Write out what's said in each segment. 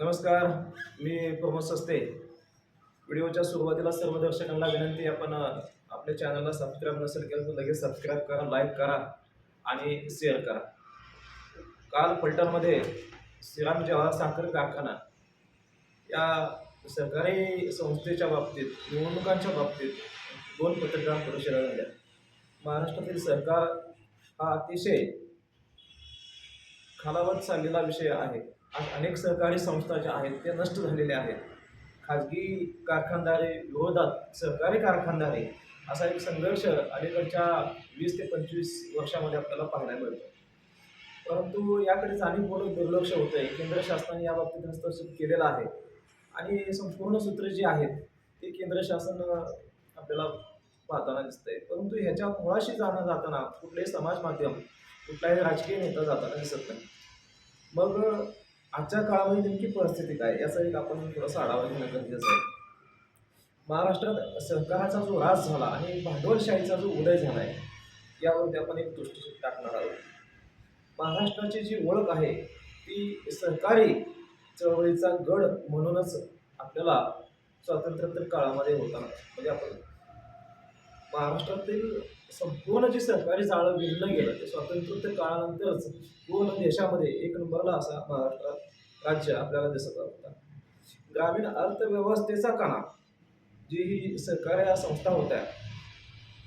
नमस्कार मी प्रमोद सस्ते. व्हिडिओच्या सुरुवातीला सर्व दर्शकांना विनंती आपण आपल्या चॅनलला सबस्क्राईब नसेल केलं तर लगेच सबस्क्राईब करा लाईक करा आणि शेअर करा. काल फलटणमध्ये श्रीराम जवाहर साखर कारखाना या सरकारी संस्थेच्या बाबतीत निवडणुकांच्या बाबतीत दोन पत्रकार परिषदा झाल्या. महाराष्ट्रातील सरकार हा अतिशय खालावत चाललेला विषय आहे. आज अनेक सहकारी संस्था ज्या आहेत त्या नष्ट झालेल्या आहेत. खाजगी कारखानदारी विरोधात सहकारी कारखानदारी असा एक संघर्ष अलीकडच्या वीस ते पंचवीस वर्षामध्ये आपल्याला पाहायला मिळतो. परंतु याकडे जाणीवपूर्वक दुर्लक्ष होतं आहे केंद्र शासनाने या बाबतीत हस्तक्षेप केलेला आहे. आणि संपूर्ण सूत्र जी आहेत ते केंद्र शासन आपल्याला पाहताना दिसतंय. परंतु ह्याच्या मुळाशी जाणं जाताना कुठलेही समाज माध्यम कुठलाही राजकीय नेता जाताना दिसत नाही. मग आजच्या काळामध्ये नेमकी परिस्थिती काय? याचा एक आपण थोडासा आढावा घेणं गरजेचं आहे. महाराष्ट्रात सहकाराचा जो राज झाला आणि भांडवलशाहीचा जो उदय झाला आहे यावरती आपण एक दृष्टिक्षेप टाकणार आहोत. महाराष्ट्राची जी ओळख आहे ती सहकारी चळवळीचा गड म्हणूनच आपल्याला स्वातंत्र्योत्तर काळामध्ये होता म्हणजे आपण महाराष्ट्रातील संपूर्ण जे सरकारी जाळं विणलं गेलं ते स्वातंत्र्योत्तर काळानंतरच पूर्ण देशामध्ये एक नंबरला असा महाराष्ट्रात राज्य आपल्याला दिसत होता. ग्रामीण अर्थव्यवस्थेचा कणा जी ही सरकारी संस्था होत्या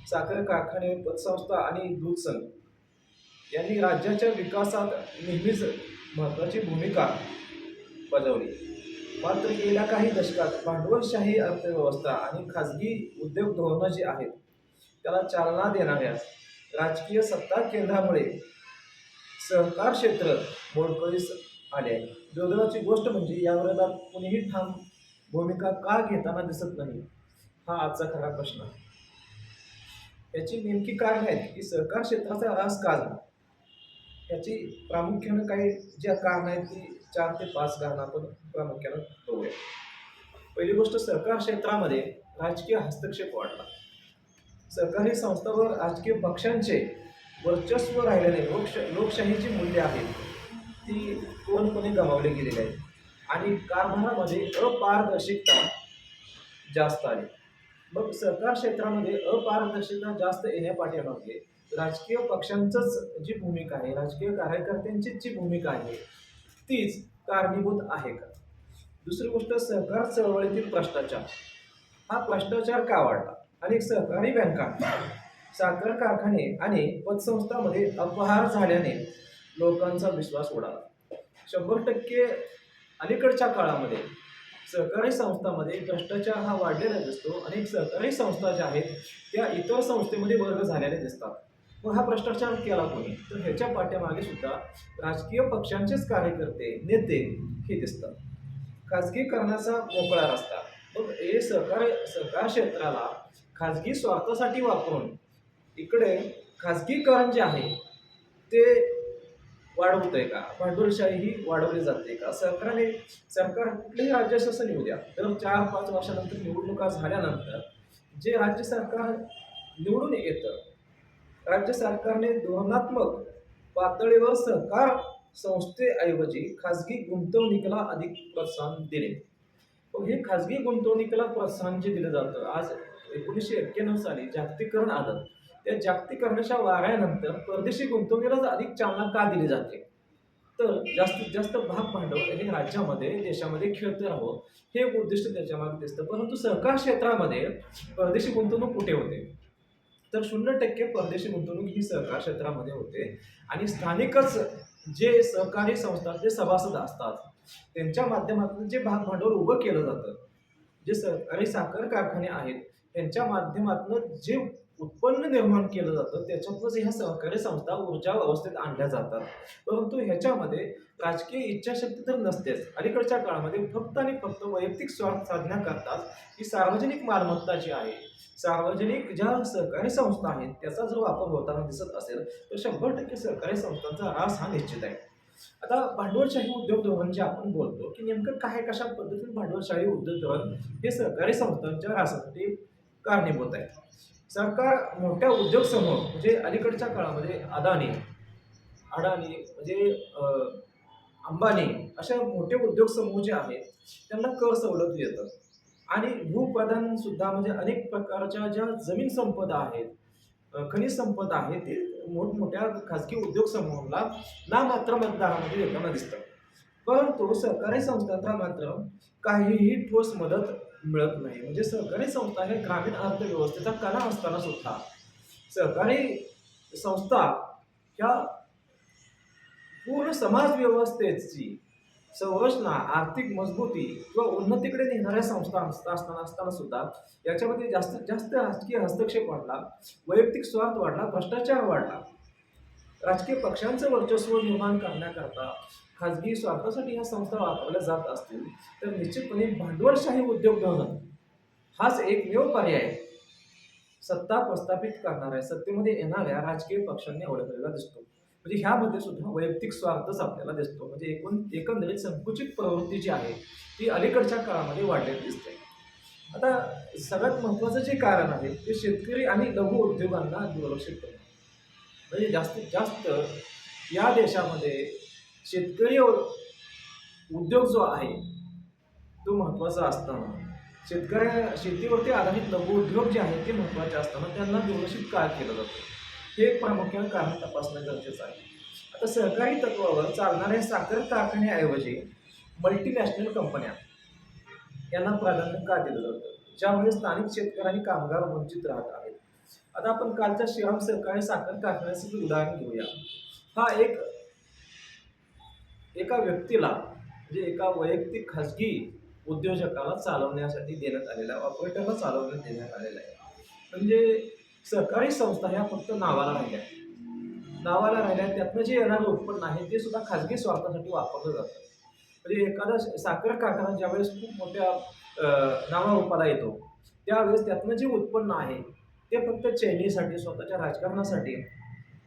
साखर कारखाने पतसंस्था आणि दूध संघ यांनी राज्याच्या विकासात नेहमीच महत्त्वाची भूमिका बजावली. मात्र गेल्या काही दशकात भांडवलशाही अर्थव्यवस्था आणि खाजगी उद्योग धोरणं जी आहेत त्याला चालना देणाऱ्यास राजकीय सत्ता केंद्रामुळे सहकार क्षेत्र मोडकळीस आले. आहे दुर्दैवाची गोष्ट म्हणजे या विरोधात कुणीही ठाम भूमिका का घेताना दिसत नाही हा आजचा खरा प्रश्न आहे. याची नेमकी कारण आहेत की सहकार क्षेत्राचा ऱ्हास का झाला? याची प्रामुख्यानं काही ज्या कारण आहेत ती चार ते पाच कारणं आपण प्रामुख्यानं बघूया. पहिली गोष्ट सहकार क्षेत्रामध्ये राजकीय हस्तक्षेप वाढला. सरकारी संस्थांवर राजकीय पक्षांचे वर्चस्व राहिल्याने लोकश लोकशाहीची मूल्य आहेत. ती पूर्णपणे गमावली गेलेली आहेत. आणि कारभारामध्ये अपारदर्शकता जास्त आली मग सरकार क्षेत्रामध्ये अपारदर्शकता जास्त येण्यापाठीमागे राजकीय पक्षांचंच जी भूमिका आहे राजकीय कार्यकर्त्यांचीच जी भूमिका आहे तीच कारणीभूत आहे का? दुसरी गोष्ट सरकार चळवळीतील भ्रष्टाचार. हा भ्रष्टाचार का वाढला? अनेक सहकारी बँका साखर कारखाने आणि पतसंस्थांमध्ये अपहार झाल्याने लोकांचा विश्वास उडाला शंभर टक्के अलीकडच्या काळामध्ये सहकारी संस्थांमध्ये भ्रष्टाचार हा वाढलेला दिसतो. अनेक सहकारी संस्था ज्या आहेत त्या इतर संस्थेमध्ये वर्ग झालेल्या दिसतात. मग हा भ्रष्टाचार केला कोणी? तर ह्याच्या पाठ्यामागे सुद्धा राजकीय पक्षांचेच कार्यकर्ते नेते हे दिसतात. खाजगीकरणाचा मोकळा रस्ता. मग हे सहकार सहकार क्षेत्राला खाजगी स्वार्थासाठी वापरून इकडे खाजगीकरण जे आहे ते वाढवत आहे का? भांडवलशाही ही वाढवली जाते का? सरकारने सरकार कुठलेही राज्य शासन येऊ द्या. तर चार पाच वर्षानंतर निवडणुका झाल्यानंतर जे राज्य सरकार निवडून येतं राज्य सरकारने धोरणात्मक पातळीवर सहकार संस्थेऐवजी खाजगी गुंतवणुकीला अधिक प्रोत्साहन दिले. मग हे खाजगी गुंतवणुकीला प्रोत्साहन जे दिलं जातं आज एकोणीसशे एक्क्याण्णव साली जागतिकरण आलं. त्या जागतिकरणाच्या वाऱ्यानंतर परदेशी गुंतवणुकीला अधिक चालना का दिली जाते? तर जास्तीत जास्त भाग भांडवल हे राज्यामध्ये देशामध्ये खेळते राहावं हे एक उद्दिष्ट त्याच्यामागे दिसतं. परंतु सहकार क्षेत्रामध्ये परदेशी गुंतवणूक कुठे होते? तर शून्य टक्के परदेशी गुंतवणूक ही सहकार क्षेत्रामध्ये होते. आणि स्थानिकच जे सहकारी संस्था जे सभासद असतात त्यांच्या माध्यमातून जे भाग भांडवल उभं केलं जातं जे सहकारी साखर कारखाने आहेत त्यांच्या माध्यमातून जे उत्पन्न निर्माण केलं जातं त्याच्यातूनच ह्या सहकारी संस्था ऊर्जा अवस्थेत आणल्या जातात. परंतु ह्याच्यामध्ये राजकीय इच्छाशक्ती तर नसतेच. अलीकडच्या काळामध्ये फक्त आणि फक्त वैयक्तिक स्वार्थ साधण्याकरताच ही सार्वजनिक मालमत्ता जी आहे सार्वजनिक ज्या सहकारी संस्था आहेत त्याचा जर वापर होताना दिसत असेल तर शंभर टक्के सहकारी संस्थांचा ऱ्हास हा निश्चित आहे. आता भांडवलशाही उद्योग धोरण जे आपण बोलतो की नेमकं काय कशा पद्धतीने भांडवलशाही उद्योग धोरण हे सहकारी संस्थांच्या ह्रासासाठी कारणीभूत आहे सरकार मोठ्या उद्योग समूह म्हणजे अलीकडच्या काळामध्ये अदानी अडाणी म्हणजे अंबानी अशा मोठे उद्योग समूह जे आहेत त्यांना कर सवलत येतं आणि भूप्रधान सुद्धा म्हणजे अनेक प्रकारच्या ज्या जमीन संपदा आहेत खनिज संपदा आहे ते मोठमोठ्या खाजगी उद्योग समूहाला ना मात्र मतदारामध्ये येताना दिसतं परंतु सरकारी संस्थांना मात्र काहीही ठोस मदत मिळत नाही. म्हणजे सहकारी संस्था हे ग्रामीण अर्थव्यवस्थेचा कणा असताना सुद्धा सहकारी संस्था ह्या पूर्ण समाज व्यवस्थेची संरचना आर्थिक मजबूती किंवा उन्नतीकडे नेणाऱ्या संस्था असता- असताना असताना सुद्धा याच्यामध्ये जास्तीत जास्त राजकीय हस्तक्षेप वाढला वैयक्तिक स्वार्थ वाढला भ्रष्टाचार वाढला. राजकीय पक्षांचं वर्चस्व निर्माण करण्याकरता खाजगी स्वार्थासाठी ह्या संस्था वापरल्या जात असतील तर निश्चितपणे भांडवलशाही उद्योगधन हाच एकमेव पर्याय सत्ता प्रस्थापित करणाऱ्या सत्तेमध्ये येणाऱ्या राजकीय पक्षांनी अवलंबलेला दिसतो. म्हणजे ह्यामध्ये सुद्धा वैयक्तिक स्वार्थच आपल्याला दिसतो. म्हणजे एकूण एकंदरीत संकुचित प्रवृत्ती जी आहे ती अलीकडच्या काळामध्ये वाढलेली दिसते. आता सगळ्यात महत्त्वाचं जे कारण आहे ते शेतकरी आणि लघु उद्योगांना दुर्लक्षित करणं. म्हणजे जास्तीत जास्त या देशामध्ये शेतकरी उद्योग जो आहे तो महत्त्वाचा असताना. शेतकऱ्या शेतीवरती आधारित लघु उद्योग जे आहेत ते महत्त्वाचे असताना त्यांना दुर्लक्षित का केलं जातं. हे एक प्रामुख्याने कारण तपासणं गरजेचं आहे. आता सहकारी तत्वावर चालणाऱ्या साखर कारखान्याऐवजी मल्टीनॅशनल कंपन्या यांना प्राधान्य का दिलं जातं? ज्यामुळे स्थानिक शेतकरी आणि कामगार वंचित राहत आहेत. आता आपण कालच्या श्रीराम सहकारी साखर कारखान्याचं उदाहरण घेऊया. हा एक एका व्यक्तीला म्हणजे एका वैयक्तिक खाजगी उद्योजकाला चालवण्यासाठी देण्यात आलेला आहे ऑपरेटरला चालवण्यात देण्यात आलेला आहे. म्हणजे सहकारी संस्था ह्या फक्त नावाला राहिल्या नावाला राहिल्या त्यातनं जे येणारं उत्पन्न आहे ते सुद्धा खाजगी स्वार्थासाठी वापरलं जातं. म्हणजे एखादा साखर कारखाना ज्यावेळेस खूप मोठ्या नावारूपाला येतो त्यावेळेस त्यातनं जे उत्पन्न आहे ते फक्त चैनीसाठी स्वतःच्या राजकारणासाठी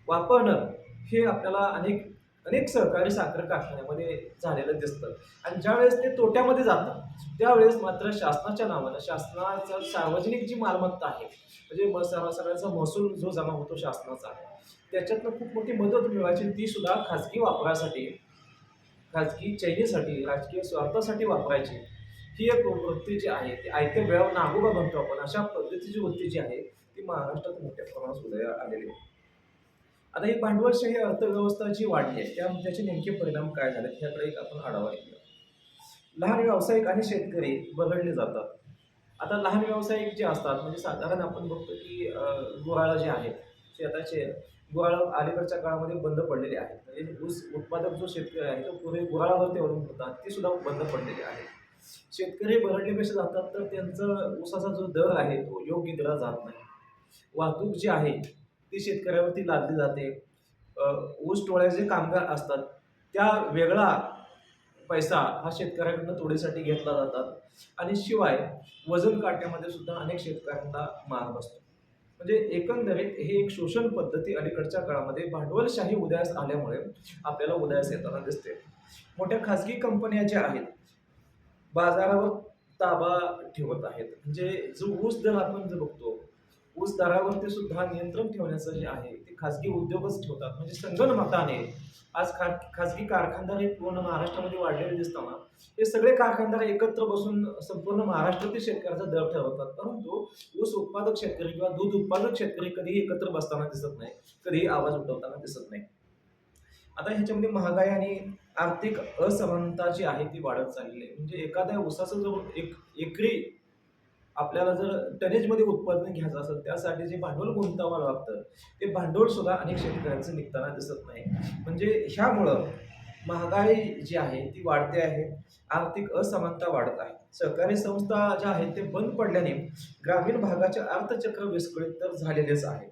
वापरणं हे आपल्याला अनेक अनेक सहकारी साखर कारखान्यामध्ये झालेलं दिसतं. आणि ज्यावेळेस ते तोट्यामध्ये जातं त्यावेळेस मात्र शासनाच्या नावानं शासनाचं सार्वजनिक जी मालमत्ता आहे म्हणजे म स- महसूल जो जमा होतो शासनाचा त्याच्यातनं खूप मोठी मदत मिळवायची ती सुद्धा खाजगी वापरासाठी खाजगी चैनीसाठी राजकीय स्वार्थासाठी वापरायची. ही एक वृत्ती जी आहे ती आयत्या वेळावर नागोबा म्हणतो आपण अशा पद्धतीची वृत्ती जी आहे ती महाराष्ट्रात मोठ्या प्रमाणात उदयास आलेली आहे. आता ही भांडवलशाही अर्थव्यवस्था जी वाढली आहे. त्या त्याचे नेमके परिणाम काय झाले? ह्याकडे एक आपण आढावा घेऊया. लहान व्यावसायिक आणि शेतकरी बघडले जातात. आता लहान व्यावसायिक जे असतात म्हणजे साधारण आपण बघतो की गुराळं जे आहेत शेताचे गुराळं अलीकडच्या काळामध्ये बंद पडलेले आहेत. म्हणजे ऊस उत्पादक जो शेतकरी आहे तो पूर्वी गुराळावरती अवलंबून होतात ते सुद्धा बंद पडलेले आहे शेतकरी बरडले कसे जातात तर त्यांचं ऊसाचा जो दर आहे तो योग्य दिला जात नाही. वाहतूक जी आहे ती शेतकऱ्यावरती लादली जाते. ऊस टोळ्याचे जे कामगार असतात त्या वेगळा पैसा हा शेतकऱ्याकडनं तोडीसाठी घेतला जातात. आणि शिवाय वजन काट्यामध्ये सुद्धा अनेक शेतकऱ्यांना मार बसतो. म्हणजे एकंदरीत हे एक शोषण पद्धती अलीकडच्या काळामध्ये भांडवलशाही उदयास आल्यामुळे आपल्याला उदयास येताना दिसते. मोठ्या खाजगी कंपन्या ज्या आहेत बाजारावर ताबा ठेवत आहेत. म्हणजे जो ऊस दर आपण जो बघतो ऊस दरावरती सुद्धा नियंत्रण ठेवण्याचं जे आहे ते खाजगी उद्योगच ठेवतात. म्हणजे संगणमताने आज खा खाजगी कारखानदार हे पूर्ण महाराष्ट्रामध्ये वाढलेले दिसताना हे सगळे कारखानदार एकत्र बसून संपूर्ण महाराष्ट्रातील शेतकऱ्याचा दर ठरवतात. परंतु ऊस उत्पादक शेतकरी किंवा दूध उत्पादक शेतकरी कधीही एकत्र बसताना दिसत नाही कधीही आवाज उठवताना दिसत नाही. आता ह्याच्यामध्ये महागाई आणि आर्थिक असमानता जी आहे ती वाढत चाललेली आहे. म्हणजे एखाद्या ऊसाचं जो एक एकरी आपल्याला जर टनेजमध्ये उत्पादन घ्यायचं असेल त्यासाठी जे भांडवल गुंतवावं लागतं ते भांडवल सुद्धा अनेक शेतकऱ्यांचं निघताना दिसत नाही. म्हणजे ह्यामुळं महागाई जी आहे ती वाढते आहे. आर्थिक असमानता वाढत आहे. सहकारी संस्था ज्या आहेत ते बंद पडल्याने ग्रामीण भागाचे अर्थचक्र विस्कळीत तर झालेलेच आहे.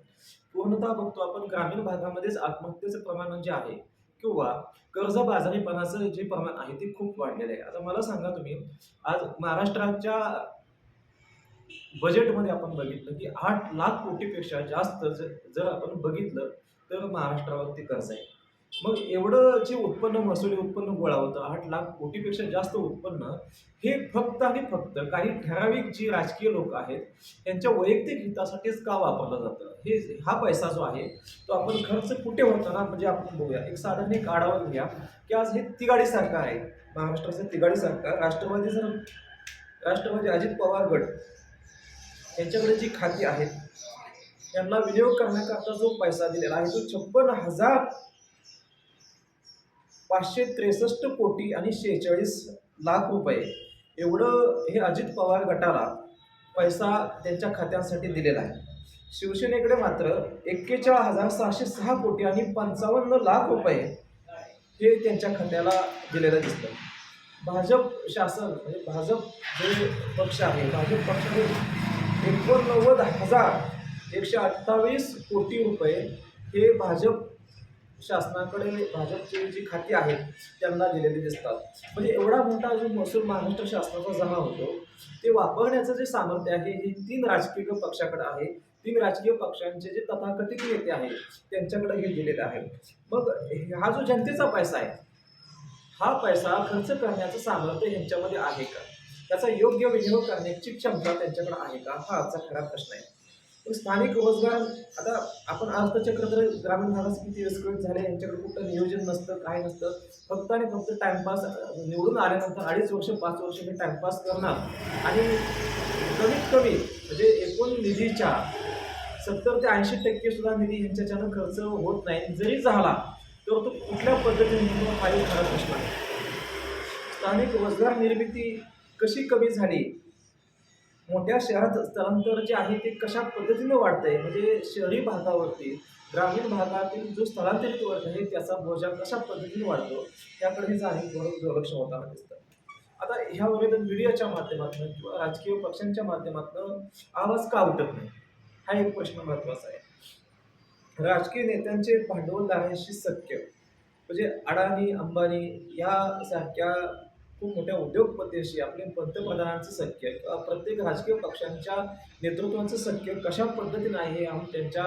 पूर्णतः बघतो आपण ग्रामीण भागामध्येच आत्महत्येचं प्रमाण जे आहे किंवा कर्जबाजारीपणाचं जे प्रमाण आहे ते खूप वाढलेलं आहे. आता मला सांगा तुम्ही आज महाराष्ट्राच्या बजेटमध्ये आपण बघितलं की आठ लाख कोटीपेक्षा जास्त जर आपण बघितलं तर महाराष्ट्रावरती कर्ज आहे. मग एवढं जे उत्पन्न महसुली उत्पन्न गोळा होतं आठ लाख कोटीपेक्षा जास्त उत्पन्न हे फक्त आणि फक्त काही ठराविक जी राजकीय लोक आहेत त्यांच्या वैयक्तिक हितासाठीच का वापरलं जातं? हे हा पैसा जो आहे तो आपण खर्च कुठे होताना म्हणजे आपण बघूया. एक साधारण एक आढावा घ्या की आज हे तिगाडी सरकार आहे. महाराष्ट्राचं तिगाडी सरकार राष्ट्रवादी जर राष्ट्रवादी अजित पवार गट. यांच्याकडे जी खाती आहेत त्यांना विनियोग करण्याकरता जो पैसा दिलेला आहे तो छप्पन हजार पाचशे त्रेसष्ट कोटी आणि शेहेचाळीस लाख रुपये. एवढं हे अजित पवार गटाला पैसा त्यांच्या खात्यांसाठी दिलेला आहे. शिवसेनेकडे मात्र एक्केचाळीस हजार सहाशे सहा कोटी आणि पंचावन्न लाख रुपये हे त्यांच्या खात्याला दिलेलं दिसतं भाजप शासन म्हणजे भाजप जे पक्ष आहे भाजप पक्षाने एकोणनव्वद हजार एकशे अठ्ठावीस कोटी रुपये हे भाजप शासनाकडे भाजपचे जी खाती आहेत त्यांना दिलेली दिसतात. म्हणजे एवढा मोठा जो महसूल महाराष्ट्र शासनाचा जमा होतो ते वापरण्याचं जे सामर्थ्य आहे हे तीन राजकीय पक्षाकडे आहे. तीन राजकीय पक्षांचे जे तथाकथित नेते आहेत त्यांच्याकडे हे दिलेलं आहे. मग हा जो जनतेचा पैसा आहे हा पैसा खर्च करण्याचं सामर्थ्य यांच्यामध्ये आहे का? त्याचा योग्य विनियोग करण्याची क्षमता त्यांच्याकडे आहे का? हा आजचा खरा प्रश्न आहे. पण स्थानिक रोजगार आता आपण अर्थचक्र तर ग्रामीण भागात किती विस्कळीत झाले यांच्याकडे कुठं नियोजन नसतं काय नसतं. फक्त आणि फक्त टाइमपास निवडून आल्यानंतर अडीच वर्ष पाच वर्ष हे टाइमपास करणार. आणि कमीत कमी म्हणजे एकूण निधीच्या सत्तर ते ऐंशी टक्के सुद्धा निधी यांच्याच्यानं खर्च होत नाही. जरी झाला तर तो कुठल्या पद्धतीने हा एक खरा प्रश्न आहे. स्थानिक रोजगार निर्मिती कशी कमी झाली? मोठ्या शहरात स्थलांतर जे आहे ते कशा पद्धतीने वाढतंय? म्हणजे शहरी भागावरती ग्रामीण भागातील जो स्थलांतरित वर्ग आहे त्याचा बोजा कशा पद्धतीने वाढतो? त्याकडे जाणीव दुर्लक्ष होताना दिसतं. आता ह्यावर मीडियाच्या माध्यमातून किंवा राजकीय पक्षांच्या माध्यमातून आवाज का उठत नाही? हा एक प्रश्न महत्त्वाचा आहे. राजकीय नेत्यांचे भांडवलदारांशी सत्य म्हणजे अडाणी अंबानी यासारख्या खूप मोठ्या उद्योगपतीशी आपले पंतप्रधानांचं सख्य प्रत्येक राजकीय पक्षांच्या नेतृत्वाचं सख्य कशा पद्धतीनं आहे हे आपण त्यांच्या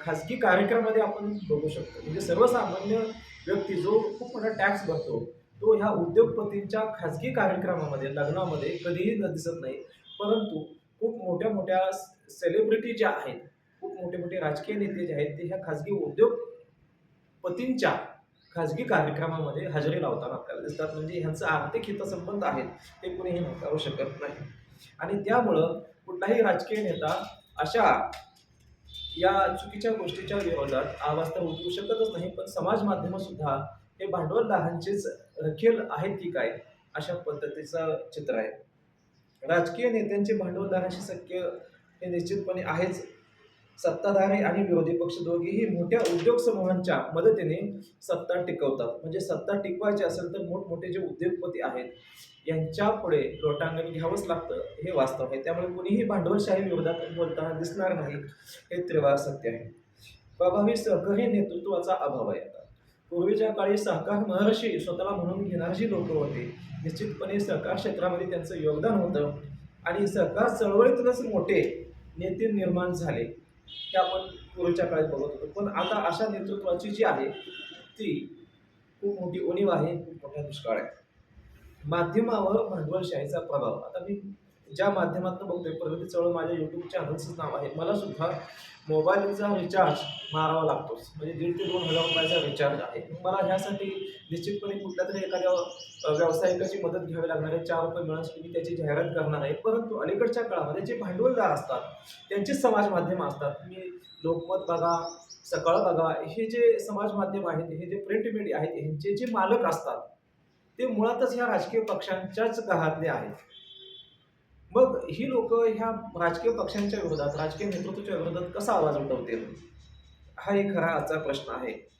खाजगी कार्यक्रमामध्ये आपण बघू शकतो. म्हणजे सर्वसामान्य व्यक्ती जो खूप मोठा टॅक्स भरतो तो ह्या उद्योगपतींच्या खाजगी कार्यक्रमामध्ये लग्नामध्ये कधीही न दिसत नाही. परंतु खूप मोठ्या मोठ्या सेलिब्रिटी ज्या आहेत खूप मोठे मोठे राजकीय नेते जे आहेत ते ह्या खाजगी उद्योगपतींच्या खाजगी कार्यक्रमामध्ये हजेरी लावताना आपल्याला दिसतात. म्हणजे ह्यांचं आर्थिक हितसंबंध आहेत हे कुणीही नाकारू शकत नाही. आणि त्यामुळं कुठलाही राजकीय नेता अशा या चुकीच्या गोष्टीच्या विरोधात आवाज तर उठवू शकतच नाही पण समाज माध्यम सुद्धा हे भांडवलदारांचेच रखेल आहेत की काय? अशा पद्धतीचं चित्र आहे. राजकीय नेत्यांचे भांडवलदारांशी सख्य हे निश्चितपणे आहेच. सत्ताधारी आणि विरोधी पक्ष दोघेही मोठ्या उद्योग समूहांच्या मदतीने सत्ता टिकवतात. म्हणजे सत्ता टिकवायची असेल तर मोठमोठे जे उद्योगपती आहेत यांच्या पुढे लोटांगण घ्यावंच लागतं हे वास्तव आहे. त्यामुळे कुणीही भांडवलशाही विरोधात बोलताना दिसणार नाही हे त्रिवार सत्य आहे. प्रभावी सहकारी नेतृत्वाचा अभाव आहे आता. पूर्वीच्या काळी सहकार महर्षी स्वतःला म्हणून घेणारी जी लोक होते. निश्चितपणे सहकार क्षेत्रामध्ये त्यांचं योगदान होतं आणि सहकार चळवळीतूनच मोठे नेते निर्माण झाले. हे आपण पूर्वीच्या काळात बघत होतो. पण आता अशा नेतृत्वाची जी आहे ती खूप मोठी उणीव आहे खूप मोठा दुष्काळ आहे. माध्यमावर भांडवलशाहीचा प्रभाव. आता मी ज्या माध्यमातून बघतोय प्रगती चळवळ माझ्या यूट्यूब चॅनलचंच नाव आहे. मला सुद्धा मोबाईलचा रिचार्ज मारावा लागतोच म्हणजे दीड ते दोन हजार रुपयाचा रिचार्ज आहे. मला ह्यासाठी निश्चितपणे कुठल्या तरी एखाद्या व्यावसायिकाची मदत घ्यावी लागणार आहे. चार रुपये मिळण्यासाठी मी त्याची जाहिरात करणार आहे. परंतु अलीकडच्या काळामध्ये जे भांडवलदार असतात त्यांचीच समाज माध्यमं असतात. तुम्ही लोकमत बघा सकाळ बघा हे जे समाज माध्यम आहेत हे जे प्रिंट मीडिया आहेत ह्यांचे जे मालक असतात ते मुळातच ह्या राजकीय पक्षांच्याच घरातले आहेत. मग ही लोक ह्या राजकीय पक्षांच्या विरोधात राजकीय नेतृत्वाच्या विरोधात कसा आवाज उठवतील? हा एक खरा आजचा प्रश्न आहे.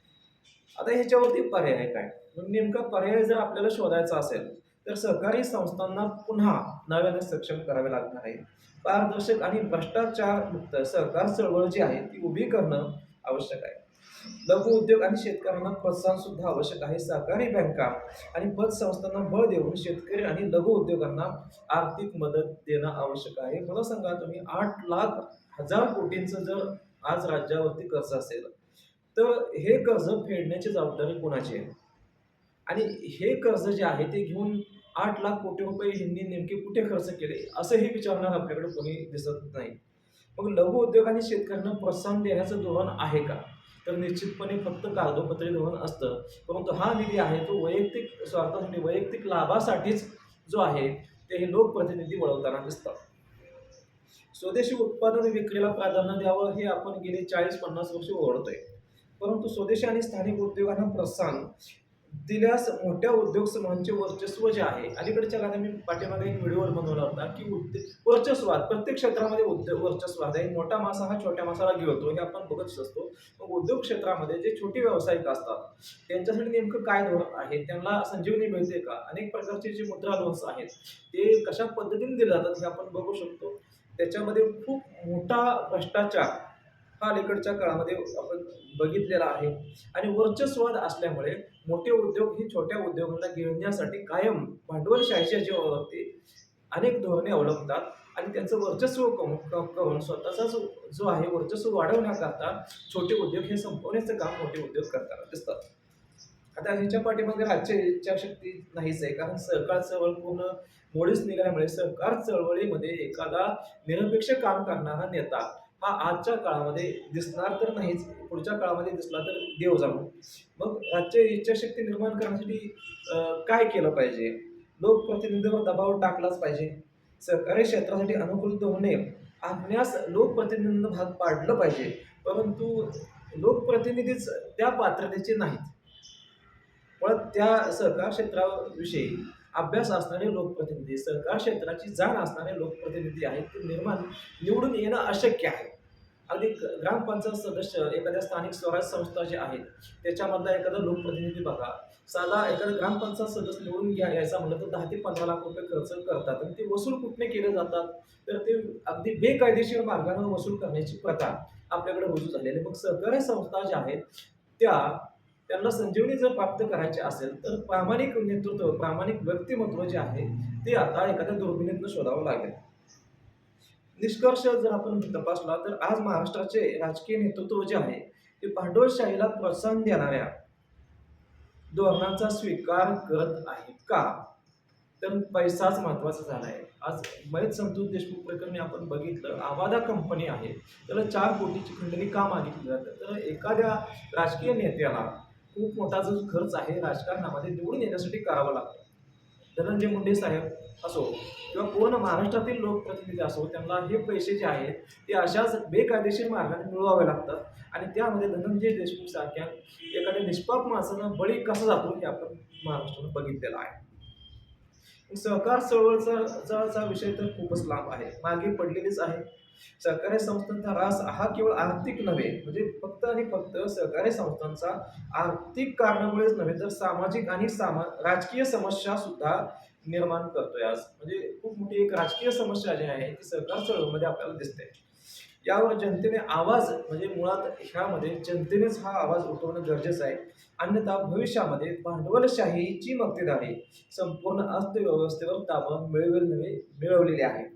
आता ह्याच्यावरती पर्याय काय? नेमका पर्याय जर आपल्याला शोधायचा असेल तर सहकारी संस्थांना पुन्हा नव्याने सक्षम करावे लागणार आहे. पारदर्शक आणि भ्रष्टाचार मुक्त सहकार चळवळ जी आहे ती उभी करणं आवश्यक आहे. लघु उद्योग आणि शेतकऱ्यांना प्रोत्साहन सुद्धा आवश्यक आहे. सहकारी बँका आणि पतसंस्थांना बळ देऊन शेतकरी आणि लघु उद्योगांना आर्थिक मदत देणं आवश्यक आहे. मला सांगा तुम्ही आठ लाख हजार कोटींचं जर आज राज्यावरती कर्ज असेल तर हे कर्ज फेडण्याची जबाबदारी कोणाची आहे? आणि हे कर्ज जे आहे ते घेऊन आठ लाख कोटी रुपये ह्यांनी नेमके कुठे खर्च केले असंही विचारणार आपल्याकडे कोणी दिसत नाही. मग लघु उद्योग आणि शेतकऱ्यांना प्रोत्साहन देण्याचं धोरण आहे का? तर निश्चितपणे फक्त कागदोपत्री धोरण असतं. परंतु हा निधी आहे तो वैयक्तिक स्वार्थासाठी वैयक्तिक लाभासाठीच जो आहे ते हे लोकप्रतिनिधी वळवताना दिसतात. स्वदेशी उत्पादन विक्रीला प्राधान्य द्यावं हे आपण गेले चाळीस पन्नास वर्ष ओळखतोय. परंतु स्वदेशी आणि स्थानिक उद्योगांना प्रोत्साहन दिल्यास मोठ्या उद्योग समूहांचे वर्चस्व जे आहे अलीकडच्या काळात मी पाठीमागे एक व्हिडिओवर बनवला होता की उद्योग वर्चस्वाद प्रत्येक क्षेत्रामध्ये उद्योग वर्चस्वाद आहे मोठा मासा हा छोट्या मासाला गिळतो हे आपण बघतच असतो. मग उद्योग क्षेत्रामध्ये जे छोटे व्यावसायिक असतात त्यांच्यासाठी नेमकं काय धोरण आहे? त्यांना संजीवनी मिळते का? अनेक प्रकारचे जे मुद्रा लोन्स आहेत ते कशा पद्धतीने दिले जातात हे आपण बघू शकतो. त्याच्यामध्ये खूप मोठा भ्रष्टाचार हा अलीकडच्या काळामध्ये आपण बघितलेला आहे. आणि वर्चस्वाद असल्यामुळे मोठे उद्योग ही छोट्या उद्योगांना घेण्यासाठी कायम भांडवलशाहीच्या जीवावरती अनेक धोरणे अवलंबतात आणि त्यांचं वर्चस्व कम- करून स्वतःचा जो जो आहे वर्चस्व वाढवण्याकरता छोटे उद्योग हे संपवण्याचं काम मोठे उद्योग करताना दिसतात. आता ह्याच्या पाठीमागे राज्य इच्छाशक्ती नाहीच आहे कारण सहकार चळवळ पूर्ण मोडीच निघाल्यामुळे सहकार चळवळीमध्ये एखादा निरपेक्ष काम करणारा नेता हा आजच्या काळामध्ये दिसणार तर नाहीच पुढच्या काळामध्ये दिसला तर देव जाणू मग राज्य इच्छाशक्ती निर्माण करण्यासाठी काय केलं पाहिजे? लोकप्रतिनिधीवर दबाव टाकलाच पाहिजे. सहकारी क्षेत्रासाठी अनुकूलित होणे आणण्यास लोकप्रतिनिधींना भाग पाडलं पाहिजे. परंतु लोकप्रतिनिधीच त्या पात्रतेचे नाहीत. पण त्या सहकार क्षेत्राविषयी अभ्यास असणारे लोकप्रतिनिधी सहकार क्षेत्राची जाण असणारे लोकप्रतिनिधी आहेत ते निर्माण निवडून येणं अशक्य आहे. अगदी ग्रामपंचायत सदस्य एखाद्या स्थानिक स्वराज्य संस्था जे आहेत त्याच्यामधला एखादा लोकप्रतिनिधी बघा. साधा एखादा ग्रामपंचायत सदस्य निवडून घ्या यायचा म्हणलं तर दहा ते पंधरा लाख रुपये खर्च करतात आणि ते वसूल कुठने केले जातात? तर ते अगदी बेकायदेशीर मार्गाने वसूल करण्याची प्रथा आपल्याकडे रुजू झालेली आहे. मग सहकारी संस्था ज्या आहेत त्या त्यांना संजीवनी जर प्राप्त करायची असेल तर प्रामाणिक नेतृत्व प्रामाणिक व्यक्तिमत्व जे आहे ते आता एखाद्या दुर्बिणीतनं शोधावं लागेल. निष्कर्ष जर आपण तपासला तर आज महाराष्ट्राचे राजकीय नेतृत्व जे आहे ते भांडवलशाहीला प्रोत्साहन देणाऱ्या धोरणाचा स्वीकार करत आहे का? तर पैसाच महत्त्वाचा झाला आहे. आज मयत संतोष देशमुख प्रकरणी आपण बघितलं आवादा कंपनी आहे त्याला चार कोटीची खंडणी का मागितली जातं? तर एखाद्या राजकीय नेत्याला खूप मोठा जो खर्च आहे राजकारणामध्ये निवडून येण्यासाठी करावा लागतो. धनंजय मुंडे साहेब असो किंवा पूर्ण महाराष्ट्रातील लोकप्रतिनिधी असो त्यांना हे पैसे जे आहेत ते अशाच बेकायदेशीर मार्गाने मिळवावे लागतात. आणि त्यामध्ये धनंजय देशमुख सारख्या एखाद्या निष्पाप माणसानं बळी कसा जातो हे आपण महाराष्ट्रानं बघितलेलं आहे. सहकार चळवळचा विषय तर खूपच लांब आहे. मागे पडलेलीच आहे. सहकारी संस्थांचा रास हा केवळ आर्थिक नव्हे म्हणजे फक्त आणि फक्त सहकारी संस्थांचा आर्थिक कारणामुळेच नव्हे तर सामाजिक आणि सामा राजकीय समस्या सुद्धा निर्माण करतोय आज. म्हणजे खूप मोठी एक राजकीय समस्या जी आहे ती सहकार चळवळीमध्ये आपल्याला दिसते. यावर जनतेने आवाज म्हणजे मुळात ह्यामध्ये जनतेनेच हा आवाज उठवणं गरजेचं आहे. अन्यथा भविष्यामध्ये भांडवलशाहीची मक्तेदारी संपूर्ण अर्थव्यवस्थेवर ताबा मिळवेल नव्हे मिळवलेली आहे.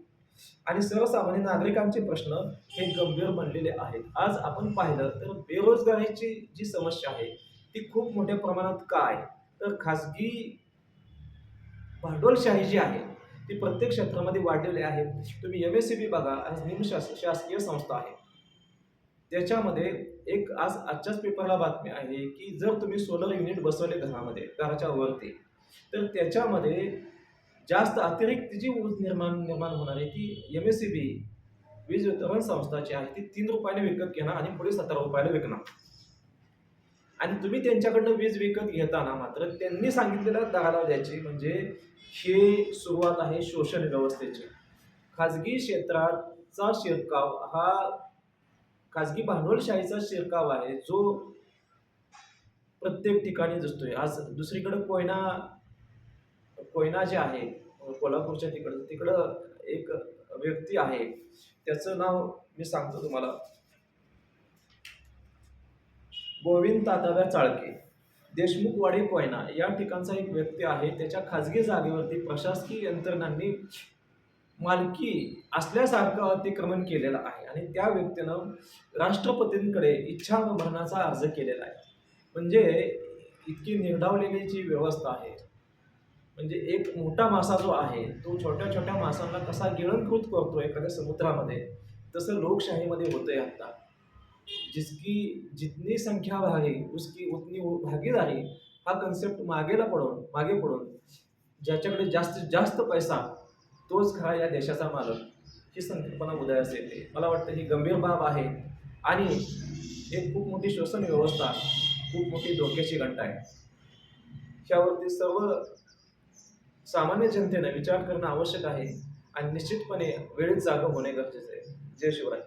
आणि सर्वसामान्य नागरिकांचे प्रश्न हे गंभीर बनलेले आहेत. आज आपण पाहिलं तर बेरोजगारीची जी समस्या आहे ती खूप मोठ्या प्रमाणात का आहे? तर खासगी भांडवलशाही जी आहे ती प्रत्येक क्षेत्रामध्ये वाढलेली आहे. तुम्ही एम एस सी बी बघा आज निमशास शासकीय संस्था आहे. त्याच्यामध्ये एक आज आजच्याच पेपरला बातमी आहे की जर तुम्ही सोलर युनिट बसवले घरामध्ये घराच्या वरती तर त्याच्यामध्ये जास्त अतिरिक्त जी ऊस निर्माण निर्माण होणार आहे ती एम एस सी बी वीज वितरण संस्था जी आहे ती तीन रुपयाने विकत घेणार आणि पुढे सतरा रुपयाला विकणार. आणि तुम्ही त्यांच्याकडनं वीज विकत घेताना मात्र त्यांनी सांगितलेल्या दराला द्यायची म्हणजे हे सुरुवात आहे शोषण व्यवस्थेची. खाजगी क्षेत्राचा शिरकाव हा खाजगी भांडवलशाहीचा शिरकाव आहे जो प्रत्येक ठिकाणी दिसतोय. आज दुसरीकडे कोयना कोयना जे आहे कोल्हापूरच्या तिकडं तिकडं एक व्यक्ती आहे. त्याचं नाव मी सांगतो तुम्हाला. गोविंद ताताव्या चाळके देशमुखवाडी कोयना या ठिकाणचा एक व्यक्ती आहे. त्याच्या खाजगी जागेवरती प्रशासकीय यंत्रणांनी मालकी असल्यासारखं अतिक्रमण केलेलं आहे आणि त्या व्यक्तीनं राष्ट्रपतींकडे इच्छा मरणाचा अर्ज केलेला आहे. म्हणजे इतकी निर्धावलेली जी व्यवस्था आहे म्हणजे एक मोठा मासा जो आहे तो छोट्या छोट्या मासांना कसा गिळंकृत करतो एखाद्या समुद्रामध्ये तसं लोकशाहीमध्ये होतंय आता जिसकी जितनी संख्या भागे उसकी उतनी भागीदारी हा कन्सेप्ट मागेला पडून मागे पडून ज्याच्याकडे जास्तीत जास्त पैसा तोच खरा या देशाचा मालक. ही संकल्पना उदयास येते. मला वाटतं ही गंभीर बाब आहे. आणि एक खूप मोठी श्वसन व्यवस्था खूप मोठी धोक्याची घंटा आहे. ह्यावरती सर्व सामान्य जनतेनं विचार करणं आवश्यक आहे आणि निश्चितपणे वेळेत जागा होणे गरजेचं आहे. जय शिवराय.